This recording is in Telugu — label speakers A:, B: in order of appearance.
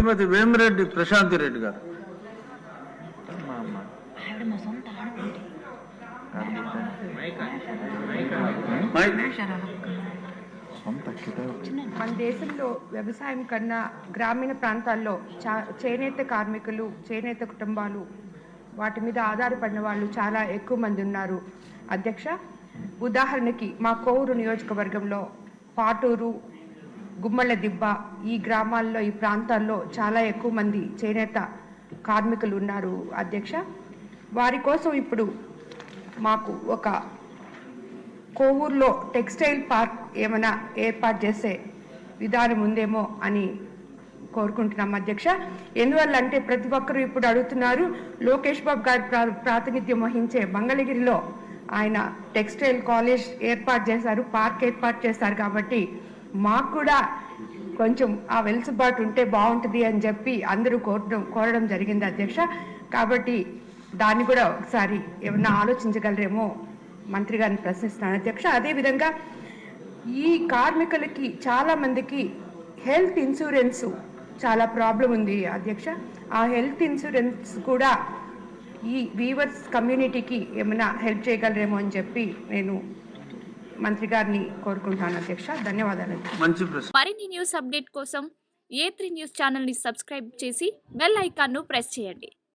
A: శ్రీమతి వేమిరెడ్డి ప్రశాంతి రెడ్డి గారు.
B: మన దేశంలో వ్యవసాయం కన్నా గ్రామీణ ప్రాంతాల్లో చా చేనేత కార్మికులు చేనేత కుటుంబాలు వాటి మీద ఆధారపడిన వాళ్ళు చాలా ఎక్కువ మంది ఉన్నారు. అధ్యక్ష ఉదాహరణకి మా కోవూరు నియోజకవర్గంలో పాటూరు గుమ్మళ్ళ దిబ్బ ఈ గ్రామాల్లో ఈ ప్రాంతాల్లో చాలా ఎక్కువ మంది చేనేత కార్మికులు ఉన్నారు అధ్యక్ష. వారి కోసం ఇప్పుడు మాకు ఒక కోవూరులో టెక్స్టైల్ పార్క్ ఏమైనా ఏర్పాటు చేసే విధానం ఉందేమో అని కోరుకుంటున్నాం అధ్యక్ష. ఎందువల్ల అంటే ప్రతి ఒక్కరూ ఇప్పుడు అడుగుతున్నారు లోకేష్ బాబు గారి ప్రా- ప్రాతినిధ్యం వహించే మంగళగిరిలో ఆయన టెక్స్టైల్ కాలేజ్ ఏర్పాటు చేశారు పార్క్ ఏర్పాటు చేశారు కాబట్టి మాకు కూడా కొంచెం ఆ వెలుసుబాటు ఉంటే బాగుంటుంది అని చెప్పి అందరూ కోరడం కోరడం జరిగింది అధ్యక్ష. కాబట్టి దాన్ని కూడా ఒకసారి ఏమన్నా ఆలోచించగలరేమో మంత్రి గారిని ప్రశ్నిస్తున్నాను అధ్యక్ష. అదేవిధంగా ఈ కార్మికులకి చాలా మందికి హెల్త్ ఇన్సూరెన్స్ చాలా ప్రాబ్లం ఉంది అధ్యక్ష. ఆ హెల్త్ ఇన్సూరెన్స్ కూడా ఈ వీవర్స్ కమ్యూనిటీకి ఏమైనా హెల్ప్ చేయగలరేమో అని చెప్పి నేను మంత్రి గారిని కోరుకుంటాను అధ్యక్ష. ధన్యవాదాలు.
A: మంచి ప్రశ్న.
C: మరిన్ని న్యూస్ అప్డేట్ కోసం ఏ త్రీ న్యూస్ ఛానల్ని సబ్స్క్రైబ్ చేసి బెల్ ఐకాన్ను ప్రెస్ చేయండి.